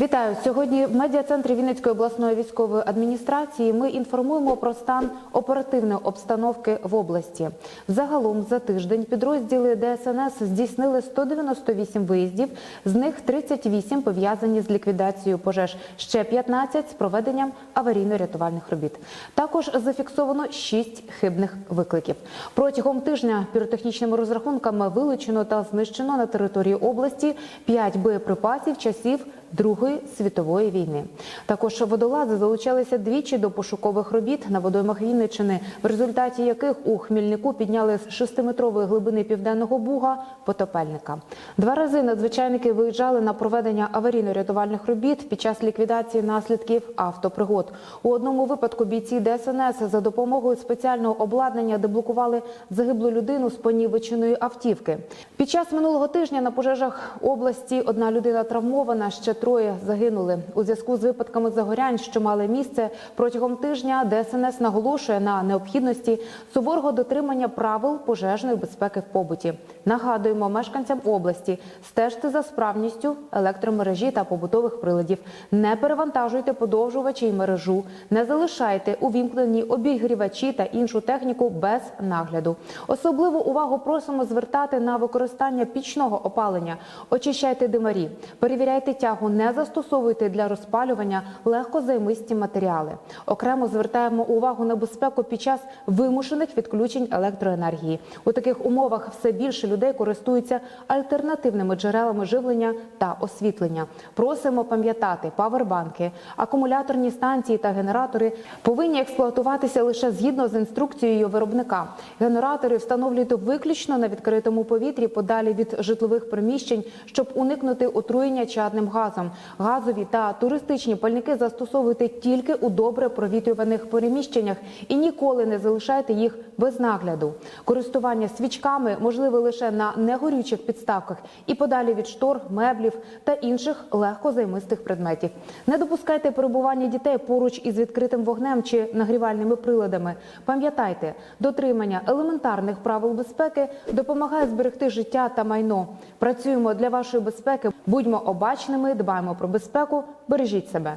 Вітаю сьогодні. В медіа-центрі Вінницької обласної військової адміністрації ми інформуємо про стан оперативної обстановки в області. Загалом за тиждень підрозділи ДСНС здійснили 198 виїздів, з них 38 пов'язані з ліквідацією пожеж, ще 15 – з проведенням аварійно-рятувальних робіт. Також зафіксовано 6 хибних викликів. Протягом тижня піротехнічними розрахунками вилучено та знищено на території області 5 боєприпасів часів Другої світової війни. Також водолази залучалися двічі до пошукових робіт на водоймах Вінничини, в результаті яких у Хмільнику підняли з шестиметрової глибини південного буга потопельника. Два рази надзвичайники виїжджали на проведення аварійно-рятувальних робіт під час ліквідації наслідків автопригод. У одному випадку бійці ДСНС за допомогою спеціального обладнання деблокували загиблу людину з понівеченої автівки. Під час минулого тижня на пожежах області одна людина травмована, ще троє загинули. У зв'язку з випадками загорянь, що мали місце протягом тижня, ДСНС наголошує на необхідності суворого дотримання правил пожежної безпеки в побуті. Нагадуємо мешканцям області стежте за справністю електромережі та побутових приладів. Не перевантажуйте подовжувачі й мережу, не залишайте увімкнені обігрівачі та іншу техніку без нагляду. Особливу увагу просимо звертати на використання пічного опалення. Очищайте димарі, перевіряйте тягу, не застосовуйте для розпалювання легкозаймисті матеріали. Окремо звертаємо увагу на безпеку під час вимушених відключень електроенергії. У таких умовах все більше людей користуються альтернативними джерелами живлення та освітлення. Просимо пам'ятати, павербанки, акумуляторні станції та генератори повинні експлуатуватися лише згідно з інструкцією виробника. Генератори встановлюйте виключно на відкритому повітрі, подалі від житлових приміщень, щоб уникнути отруєння чадним газом. Газові та туристичні пальники застосовуйте тільки у добре провітрюваних приміщеннях і ніколи не залишайте їх без нагляду. Користування свічками можливе лише на негорючих підставках і подалі від штор, меблів та інших легкозаймистих предметів. Не допускайте перебування дітей поруч із відкритим вогнем чи нагрівальними приладами. Пам'ятайте, дотримання елементарних правил безпеки допомагає зберегти життя та майно. Працюємо для вашої безпеки. Будьмо обачними, дбаємо про безпеку, бережіть себе.